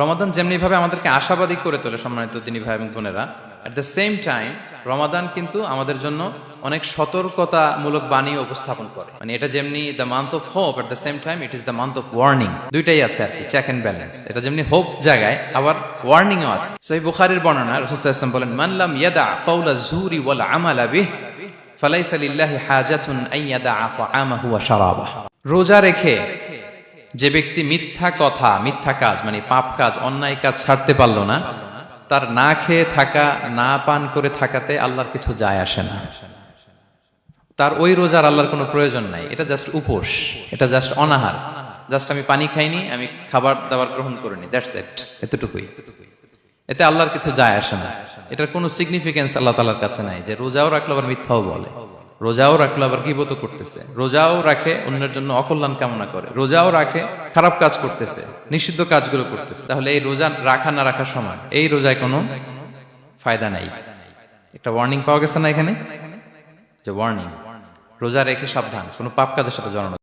রমাদান যেমনি ভাবে আমাদেরকে আশাবাদী করে তোলে সম্মানিত তিনি ভাই এবং বোনেরা at the same time Ramadan কিন্তু আমাদের জন্য অনেক সতর্কতামূলক বাণী উপস্থাপন করে। মানে এটা যেমনি the month of hope at the same time it is the month of warning দুইটাই আছে আর কি চেক অ্যান্ড ব্যালেন্স এটা যেমনি হোপ জায়গায়, আবার ওয়ার্নিংও আছে। সেই বুখারির বর্ণনা রসুল ইসলাম বলেন মানলাম ইয়াদা কৌলা জুরি ওয়াল আমালা বিহ, ফালাইসা লিল্লাহি হাজাতুন আইয়াদা তাআমাহু ওয়া শারাবাহু। রোজা রেখে যে ব্যক্তি মিথ্যা কথা, মিথ্যা কাজ মানে পাপ কাজ, অন্যায় কাজ ছাড়তে পারল না, তার না খেয়ে থাকা, না পান করে থাকাতে আল্লাহর কিছু যায় আসে না। তার ওই রোজার আল্লাহর কোনো প্রয়োজন নাই। এটা জাস্ট উপোস, এটা জাস্ট অনাহার। জাস্ট আমি পানি খাইনি, আমি খাবার দাবার গ্রহণ করিনি দ্যাটস এট এতটুকুই। এতে আল্লাহর কিছু যায় আসে না। এটার কোনো সিগনিফিকেন্স আল্লাহ তালার কাছে নাই, যে রোজাও রাখল আবার মিথ্যাও বলে। রোজাও রাখল আবার গিবত করতেছে। রোজাও রাখে অন্যের জন্য অকল্যাণ কামনা করে। রোজাও রাখে খারাপ কাজ করতেছে, নিষিদ্ধ কাজগুলো করতেছে। তাহলে এই রোজা রাখা না রাখার সমান। এই রোজায় কোনো ফায়দা নাই। একটা ওয়ার্নিং পাওয়া গেছে না এখানে? যে ওয়ার্নিং রোজা রেখে সাবধান, কোনো পাপ কাজের সাথে জড়ানো